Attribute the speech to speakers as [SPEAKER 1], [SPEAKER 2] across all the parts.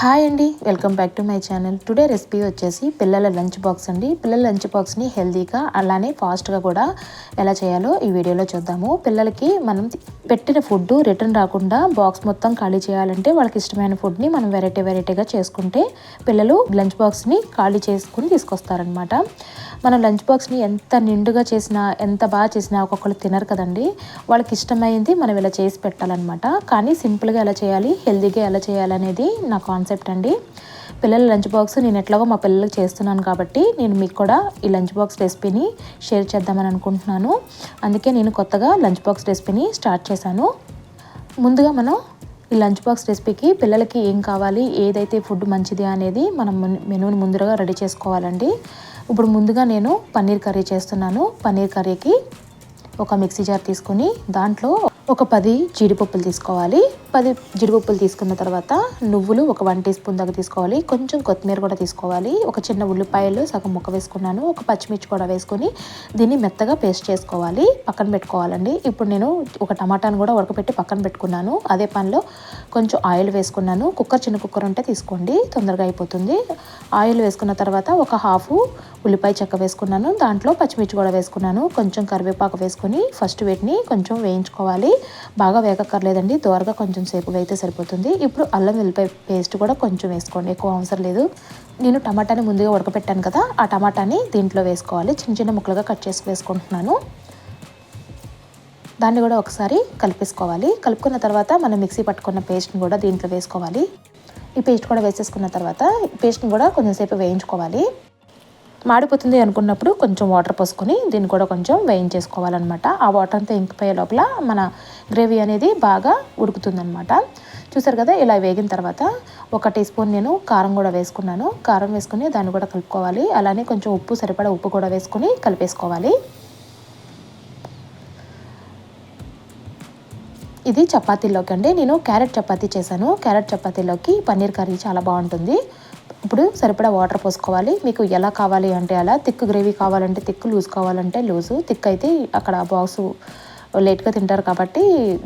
[SPEAKER 1] Hi అండి welcome back to my channel. Today recipe వచ్చేసి పిల్లల లంచ్ బాక్స్ అండి. పిల్లల లంచ్ బాక్స్ని హెల్తీగా అలానే ఫాస్ట్గా కూడా ఎలా చేయాలో ఈ వీడియోలో చూద్దాము. పిల్లలకి మనం పెట్టిన ఫుడ్ రిటర్న్ రాకుండా బాక్స్ మొత్తం ఖాళీ చేయాలంటే వాళ్ళకి ఇష్టమైన ఫుడ్ని మనం వెరైటీ వెరైటీగా చేసుకుంటే పిల్లలు లంచ్ బాక్స్ని ఖాళీ చేసుకుని తీసుకొస్తారనమాట మనం లంచ్ బాక్స్ని ఎంత నిండుగా చేసినా ఎంత బాగా చేసినా ఒక్కొక్కరు తినరు కదండి. వాళ్ళకి ఇష్టమైంది మనం ఇలా చేసి పెట్టాలన్నమాట. కానీ సింపుల్గా ఎలా చేయాలి హెల్దీగా ఎలా చేయాలనేది నా కాన్సెప్ట్ అండి. పిల్లల లంచ్ బాక్స్ నేను ఎట్లాగో మా పిల్లలకు చేస్తున్నాను కాబట్టి నేను మీకు కూడా ఈ లంచ్ బాక్స్ రెసిపీని షేర్ చేద్దామని అనుకుంటున్నాను. అందుకే నేను కొత్తగా లంచ్ బాక్స్ రెసిపీని స్టార్ట్ చేశాను. ముందుగా మనం ఈ లంచ్ బాక్స్ రెసిపీకి పిల్లలకి ఏం కావాలి ఏదైతే ఫుడ్ మంచిది అనేది మనం మెనూని ముందుగా రెడీ చేసుకోవాలండి. ఇప్పుడు ముందుగా నేను పన్నీర్ కర్రీ చేస్తున్నాను. పన్నీర్ కర్రీకి ఒక మిక్సీ జార్ తీసుకొని దాంట్లో ఒక పది జీడిపప్పులు తీసుకోవాలి. పది జీడిపప్పులు తీసుకున్న తర్వాత నువ్వులు ఒక వన్ టీ స్పూన్ దాకా తీసుకోవాలి. కొంచెం కొత్తిమీర కూడా తీసుకోవాలి. ఒక చిన్న ఉల్లిపాయలు సగం ముక్క వేసుకున్నాను. ఒక పచ్చిమిర్చి కూడా వేసుకొని దీన్ని మెత్తగా పేస్ట్ చేసుకోవాలి. పక్కన పెట్టుకోవాలండి. ఇప్పుడు నేను ఒక టమాటాను కూడా ఉడకపెట్టి పక్కన పెట్టుకున్నాను. అదే పనిలో కొంచెం ఆయిల్ వేసుకున్నాను. కుక్కర్ చిన్న కుక్కర్ ఉంటే తీసుకోండి. తొందరగా అయిపోతుంది. ఆయిల్ వేసుకున్న తర్వాత ఒక హాఫ్ ఉల్లిపాయ చెక్క వేసుకున్నాను. దాంట్లో పచ్చిమిర్చి కూడా వేసుకున్నాను. కొంచెం కరివేపాకు వేసుకొని ఫస్ట్ వీటిని కొంచెం వేయించుకోవాలి. బాగా వేగక్కర్లేదండి. దోరగా కొంచెం కొంచెం సేపు వేయితే సరిపోతుంది. ఇప్పుడు అల్లం వెల్లిపాయ పేస్ట్ కూడా కొంచెం వేసుకోండి. ఎక్కువ అవసరం లేదు. నేను టమాటాని ముందుగా ఉడకపెట్టాను కదా ఆ టమాటాని దీంట్లో వేసుకోవాలి. చిన్న చిన్న ముక్కలుగా కట్ చేసి వేసుకుంటున్నాను. దాన్ని కూడా ఒకసారి కలిపేసుకోవాలి. కలుపుకున్న తర్వాత మనం మిక్సీ పట్టుకున్న పేస్ట్ని కూడా దీంట్లో వేసుకోవాలి. ఈ పేస్ట్ కూడా వేసేసుకున్న తర్వాత పేస్ట్ని కూడా కొంచెం సేపు వేయించుకోవాలి. మాడిపోతుంది అనుకున్నప్పుడు కొంచెం వాటర్ పోసుకొని దీన్ని కూడా కొంచెం వేయించేసుకోవాలన్నమాట. ఆ వాటర్ అంతా ఇంకిపోయే లోపల మన గ్రేవీ అనేది బాగా ఉడుకుతుందనమాట చూసారు కదా ఇలా వేగిన తర్వాత ఒక టీ స్పూన్ నేను కారం కూడా వేసుకున్నాను. కారం వేసుకుని దాన్ని కూడా కలుపుకోవాలి. అలానే కొంచెం ఉప్పు సరిపడా ఉప్పు కూడా వేసుకొని కలిపేసుకోవాలి. ఇది చపాతీలోకి అండి. నేను క్యారెట్ చపాతీ చేశాను. క్యారెట్ చపాతీలోకి పన్నీర్ కర్రీ చాలా బాగుంటుంది. ఇప్పుడు సరిపడా వాటర్ పోసుకోవాలి. మీకు ఎలా కావాలి అంటే అలా థిక్ గ్రేవీ కావాలంటే థిక్ లూజ్ కావాలంటే లూజు. థిక్ అయితే అక్కడ బాక్స్ లేట్గా తింటారు కాబట్టి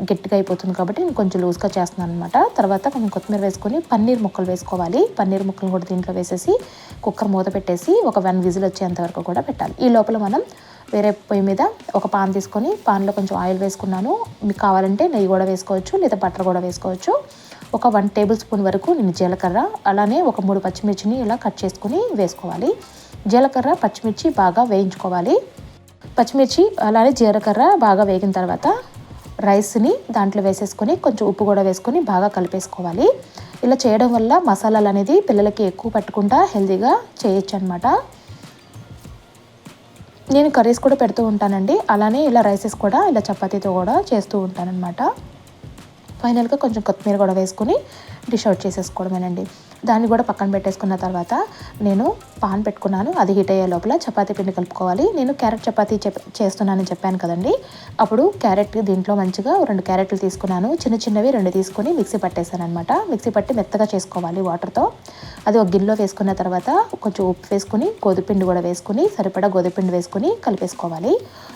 [SPEAKER 1] గట్టిగా అయిపోతుంది కాబట్టి నేను కొంచెం లూజ్గా చేస్తున్నాను అనమాట తర్వాత కొంచెం కొత్తిమీర వేసుకొని పన్నీర్ ముక్కలు వేసుకోవాలి. పన్నీర్ ముక్కలు కూడా దీంట్లో వేసేసి కుక్కర్ మూత పెట్టేసి ఒక వన్ విజిల్ వచ్చేంత వరకు కూడా పెట్టాలి. ఈ లోపల మనం వేరే పొయ్యి మీద ఒక పాన్ తీసుకొని పాన్లో కొంచెం ఆయిల్ వేసుకున్నాను. మీకు కావాలంటే నెయ్యి కూడా వేసుకోవచ్చు లేదా బటర్ కూడా వేసుకోవచ్చు. ఒక వన్ టేబుల్ స్పూన్ వరకు నేను జీలకర్ర అలానే ఒక మూడు పచ్చిమిర్చిని ఇలా కట్ చేసుకుని వేసుకోవాలి. జీలకర్ర పచ్చిమిర్చి బాగా వేయించుకోవాలి. పచ్చిమిర్చి అలానే జీలకర్ర బాగా వేగిన తర్వాత రైస్ని దాంట్లో వేసేసుకొని కొంచెం ఉప్పు కూడా వేసుకొని బాగా కలిపేసుకోవాలి. ఇలా చేయడం వల్ల మసాలాలు అనేది పిల్లలకి ఎక్కువ పట్టకుండా హెల్తీగా చేయొచ్చు అనమాట నేను కర్రీస్ కూడా పెడుతూ ఉంటానండి. అలానే ఇలా రైసెస్ కూడా ఇలా చపాతీతో కూడా చేస్తూ ఉంటానన్నమాట. ఫైనల్గా కొంచెం కొత్తిమీర కూడా వేసుకొని డిష్ అవుట్ చేసేసుకోవడమేనండి. దాన్ని కూడా పక్కన పెట్టేసుకున్న తర్వాత నేను పాన్ పెట్టుకున్నాను. అది హీట్ అయ్యే లోపల చపాతీ పిండి కలుపుకోవాలి. నేను క్యారెట్ చపాతీ చేస్తున్నానని చెప్పాను కదండి. అప్పుడు క్యారెట్ దీంట్లో మంచిగా రెండు క్యారెట్లు తీసుకున్నాను. చిన్న చిన్నవి రెండు తీసుకొని మిక్సీ పట్టేశాను అనమాట మిక్సీ పట్టి మెత్తగా చేసుకోవాలి వాటర్తో. అది ఒక గిన్నెలో వేసుకున్న తర్వాత కొంచెం ఉప్పు వేసుకుని గోధుపిండి కూడా వేసుకుని సరిపడా గోధుపిండి వేసుకుని కలిపేసుకోవాలి.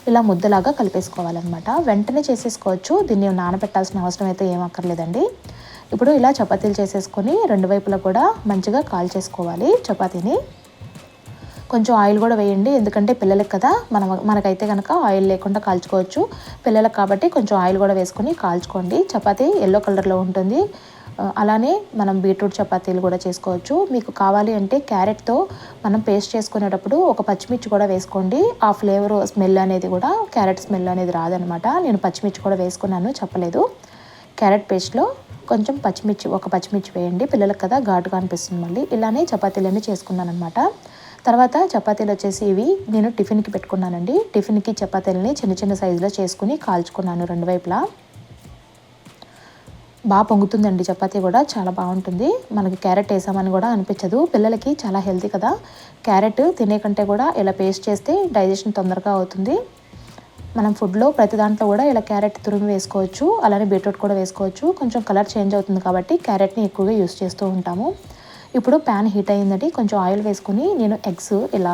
[SPEAKER 1] ఇలా ముద్దలాగా కలిపేసుకోవాలన్నమాట. వెంటనే చేసేసుకోవచ్చు. దీన్ని నానబెట్టాల్సిన అవసరం అయితే ఏమక్కర్లేదండి ఇప్పుడు ఇలా చపాతీలు చేసేసుకొని రెండు వైపులా కూడా మంచిగా కాల్ చేసుకోవాలి చపాతీని. కొంచెం ఆయిల్ కూడా వేయండి ఎందుకంటే పిల్లలకి కదా మనం మనకైతే కనుక ఆయిల్ లేకుండా కాల్చుకోవచ్చు. పిల్లలకు కాబట్టి కొంచెం ఆయిల్ కూడా వేసుకొని కాల్చుకోండి. చపాతీ ఎల్లో కలర్లో ఉంటుంది. అలానే మనం బీట్రూట్ చపాతీలు కూడా చేసుకోవచ్చు. మీకు కావాలి అంటే క్యారెట్తో మనం పేస్ట్ చేసుకునేటప్పుడు ఒక పచ్చిమిర్చి కూడా వేసుకోండి. ఆ ఫ్లేవర్ స్మెల్ అనేది కూడా క్యారెట్ స్మెల్ అనేది రాదనమాట. నేను పచ్చిమిర్చి కూడా వేసుకున్నాను చెప్పలేదు. క్యారెట్ పేస్ట్లో కొంచెం పచ్చిమిర్చి ఒక పచ్చిమిర్చి వేయండి. పిల్లలకు కదా ఘాటుగా అనిపిస్తుంది మళ్ళీ. ఇలానే చపాతీలన్నీ చేసుకున్నాను అనమాట తర్వాత చపాతీలు వచ్చేసి ఇవి నేను టిఫిన్కి పెట్టుకున్నానండి. టిఫిన్కి చపాతీలని చిన్న చిన్న సైజులో చేసుకుని కాల్చుకున్నాను రెండు వైపులా. బాగా పొంగుతుందండి చపాతీ కూడా. చాలా బాగుంటుంది. మనకి క్యారెట్ వేసామని కూడా అనిపించదు. పిల్లలకి చాలా హెల్తీ కదా. క్యారెట్ తినే కంటే కూడా ఇలా పేస్ట్ చేస్తే డైజెషన్ తొందరగా అవుతుంది. మనం ఫుడ్లో ప్రతి దాంట్లో కూడా ఇలా క్యారెట్ తురిమి వేసుకోవచ్చు అలానే బీట్రూట్ కూడా వేసుకోవచ్చు. కొంచెం కలర్ చేంజ్ అవుతుంది కాబట్టి క్యారెట్ని ఎక్కువగా యూస్ చేస్తూ ఉంటాము. ఇప్పుడు ప్యాన్ హీట్ అయ్యిందండి. కొంచెం ఆయిల్ వేసుకుని నేను ఎగ్స్ ఇలా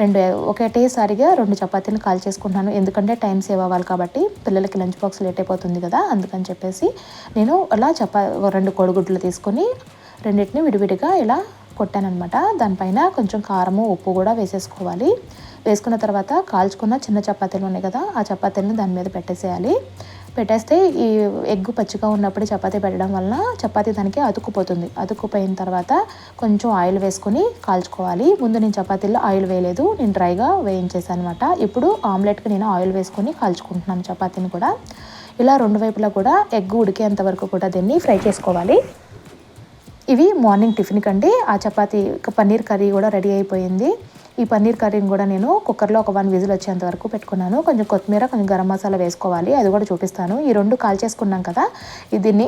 [SPEAKER 1] రెండు ఒకటేసారిగా రెండు చపాతీలు కాల్ చేసుకుంటున్నాను. ఎందుకంటే టైం సేవ్ అవ్వాలి కాబట్టి పిల్లలకి లంచ్ బాక్స్ లేట్ అయిపోతుంది కదా అందుకని చెప్పేసి నేను అలా చపా రెండు కోడిగుడ్లు తీసుకొని రెండింటిని విడివిడిగా ఇలా కొట్టానమాట దానిపైన కొంచెం కారము ఉప్పు కూడా వేసేసుకోవాలి. వేసుకున్న తర్వాత కాల్చుకున్న చిన్న చపాతీలు ఉన్నాయి కదా ఆ చపాతీలను దాని మీద పెట్టేసేయాలి. పెట్టేస్తే ఈ ఎగ్గు పచ్చిగా ఉన్నప్పుడు చపాతీ పెట్టడం వలన చపాతీ దానికి అతుక్కుపోతుంది. అతుక్కుపోయిన తర్వాత కొంచెం ఆయిల్ వేసుకొని కాల్చుకోవాలి. ముందు నేను చపాతీల్లో ఆయిల్ వేయలేదు నేను డ్రైగా వేయించేసాను అనమాట ఇప్పుడు ఆమ్లెట్కి నేను ఆయిల్ వేసుకొని కాల్చుకుంటున్నాను చపాతీని కూడా. ఇలా రెండు వైపులా కూడా ఎగ్ ఉడికేంత వరకు కూడా దీన్ని ఫ్రై చేసుకోవాలి. ఇవి మార్నింగ్ టిఫిన్ కండి ఆ చపాతీ పన్నీర్ కర్రీ కూడా రెడీ అయిపోయింది. ఈ పన్నీర్ కర్రీని కూడా నేను కుక్కర్లో ఒక వన్ విజిల్ వచ్చేంత వరకు పెట్టుకున్నాను. కొంచెం కొత్తిమీర కొంచెం గరం మసాలా వేసుకోవాలి. అది కూడా చూపిస్తాను. ఈ రెండు కాల్ చేసుకున్నాం కదా దీన్ని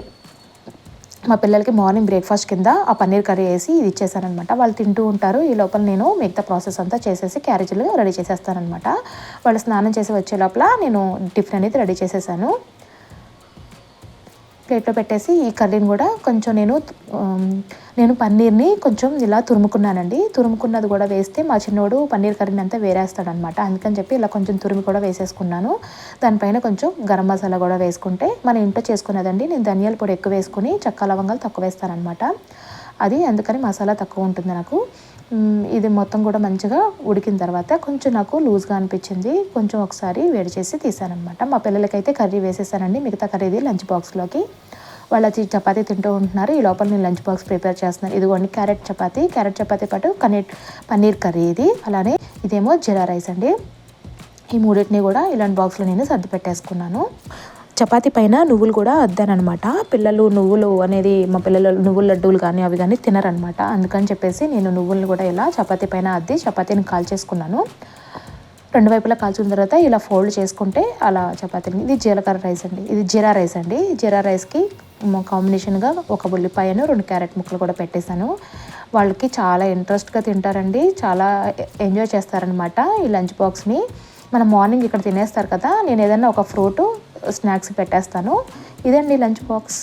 [SPEAKER 1] మా పిల్లలకి మార్నింగ్ బ్రేక్ఫాస్ట్ కింద ఆ పన్నీర్ కర్రీ వేసి ఇది ఇచ్చేసానమాట వాళ్ళు తింటూ ఉంటారు. ఈ లోపల నేను మిగతా ప్రాసెస్ అంతా చేసేసి క్యారేజీలు రెడీ చేసేస్తానమాట వాళ్ళు స్నానం చేసి వచ్చే లోపల నేను టిఫిన్ అనేది రెడీ చేసేసాను. ప్లేట్లో పెట్టేసి ఈ కర్రీని కూడా కొంచెం నేను నేను పన్నీర్ని కొంచెం ఇలా తురుముకున్నానండి. తురుముకున్నది కూడా వేస్తే మా చిన్నోడు పన్నీర్ కర్రీని అంతా వేరేస్తాడనమాట. అందుకని చెప్పి ఇలా కొంచెం తురిమి కూడా వేసేసుకున్నాను. దానిపైన కొంచెం గరం మసాలా కూడా వేసుకుంటే మన ఇంట్లో చేసుకున్నదండి. నేను ధనియాల పొడి ఎక్కువ వేసుకుని చక్క లవంగాలు తక్కువ వేస్తానమాట అది అందుకని మసాలా తక్కువ ఉంటుంది నాకు. ఇది మొత్తం కూడా మంచిగా ఉడికిన తర్వాత కొంచెం నాకు లూజ్గా అనిపించింది. కొంచెం ఒకసారి వేడి చేసి తీసానమాట మా పిల్లలకైతే కర్రీ వేసేసానండి. మిగతా కర్రీది లంచ్ బాక్స్లోకి. వాళ్ళు చపాతి చపాతీ తింటూ ఉంటున్నారు. ఈ లోపల నేను లంచ్ బాక్స్ ప్రిపేర్ చేస్తున్నాను. ఇదిగోండి క్యారెట్ చపాతీ. క్యారెట్ చపాతీ పాటు కనీట్ పన్నీర్ కర్రీ ఇది. అలానే ఇదేమో జీరా రైస్ అండి. ఈ మూడింటిని కూడా ఇలాంటి బాక్స్లో నేను సర్ది పెట్టేసుకున్నాను. చపాతి పైన నువ్వులు కూడా అద్దానమాట పిల్లలు నువ్వులు అనేది మా పిల్లలు నువ్వుల లడ్డూలు కానీ అవి కానీ తినరనమాట అందుకని చెప్పేసి నేను నువ్వులను కూడా ఇలా చపాతి పైన అద్ది చపాతీని కాల్చేసుకున్నాను రెండు వైపులా కాల్చుకున్న తర్వాత ఇలా ఫోల్డ్ చేసుకుంటే అలా చపాతీని ఇది జీలకర్ర రైస్ అండి. ఇది జీరా రైస్ అండి. జీరా రైస్కి కాంబినేషన్గా ఒక ఉల్లిపాయను రెండు క్యారెట్ ముక్కలు కూడా పెట్టేశాను. వాళ్ళకి చాలా ఇంట్రెస్ట్గా తింటారండి. చాలా ఎంజాయ్ చేస్తారనమాట ఈ లంచ్ బాక్స్ని. మనం మార్నింగ్ ఇక్కడ తినేస్తారు కదా నేను ఏదైనా ఒక ఫ్రూటు స్నాక్స్ పెట్టేస్తాను. ఇదండి లంచ్ బాక్స్.